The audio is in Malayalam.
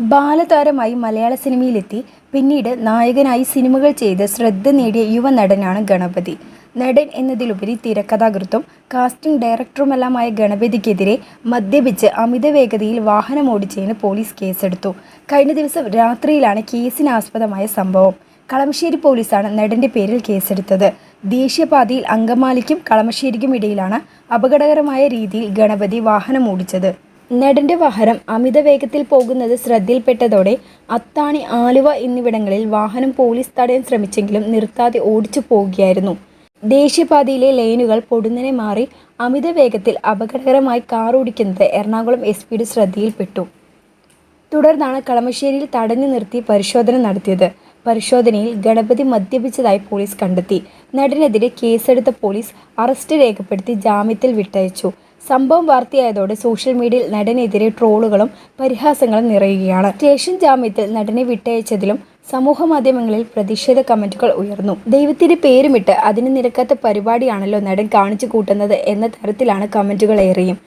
ബാലതാരമായി മലയാള സിനിമയിലെത്തി. പിന്നീട് നായകനായി സിനിമകൾ ചെയ്ത് ശ്രദ്ധ നേടിയ യുവ നടനാണ് ഗണപതി. നടൻ എന്നതിലുപരി തിരക്കഥാകൃത്തും കാസ്റ്റിംഗ് ഡയറക്ടറുമെല്ലാമായ ഗണപതിക്കെതിരെ മദ്യപിച്ച് അമിത വേഗതയിൽ വാഹനമോടിച്ചതിന് പോലീസ് കേസെടുത്തു. കഴിഞ്ഞ ദിവസം രാത്രിയിലാണ് കേസിനാസ്പദമായ സംഭവം. കളമശ്ശേരി പോലീസാണ് നടന്റെ പേരിൽ കേസെടുത്തത്. ദേശീയപാതയിൽ അങ്കമാലിക്കും കളമശ്ശേരിക്കും ഇടയിലാണ് അപകടകരമായ രീതിയിൽ ഗണപതി വാഹനം ഓടിച്ചത്. നടന്റെ വാഹനം അമിത വേഗത്തിൽ പോകുന്നത് ശ്രദ്ധയിൽപ്പെട്ടതോടെ അത്താണി ആലുവ എന്നിവിടങ്ങളിൽ വാഹനം പോലീസ് തടയാൻ ശ്രമിച്ചെങ്കിലും നിർത്താതെ ഓടിച്ചു പോവുകയായിരുന്നു. ദേശീയപാതയിലെ ലൈനുകൾ പൊടുന്നനെ മാറി അമിത വേഗത്തിൽ അപകടകരമായി കാർ ഓടിക്കുന്നത് എറണാകുളം എസ് പിയുടെ ശ്രദ്ധയിൽപ്പെട്ടു. തുടർന്നാണ് കളമശ്ശേരിയിൽ തടഞ്ഞു നിർത്തി പരിശോധന നടത്തിയത്. പരിശോധനയിൽ ഗണപതി മദ്യപിച്ചതായി പോലീസ് കണ്ടെത്തി. നടനെതിരെ കേസെടുത്ത പോലീസ് അറസ്റ്റ് രേഖപ്പെടുത്തി ജാമ്യത്തിൽ വിട്ടയച്ചു. സംഭവം വാർത്തയായതോടെ സോഷ്യൽ മീഡിയയിൽ നടനെതിരെ ട്രോളുകളും പരിഹാസങ്ങളും നിറയുകയാണ്. സ്റ്റേഷൻ ജാമ്യത്തിൽ നടനെ വിട്ടയച്ചതിലും സമൂഹ മാധ്യമങ്ങളിൽ പ്രതിഷേധ കമന്റുകൾ ഉയർന്നു. ദൈവത്തിന്റെ പേരുമിട്ട് അതിന് നിരക്കാത്ത പരിപാടിയാണല്ലോ നടൻ കാണിച്ചു കൂട്ടുന്നത് എന്ന തരത്തിലാണ് കമന്റുകൾ ഏറെയും.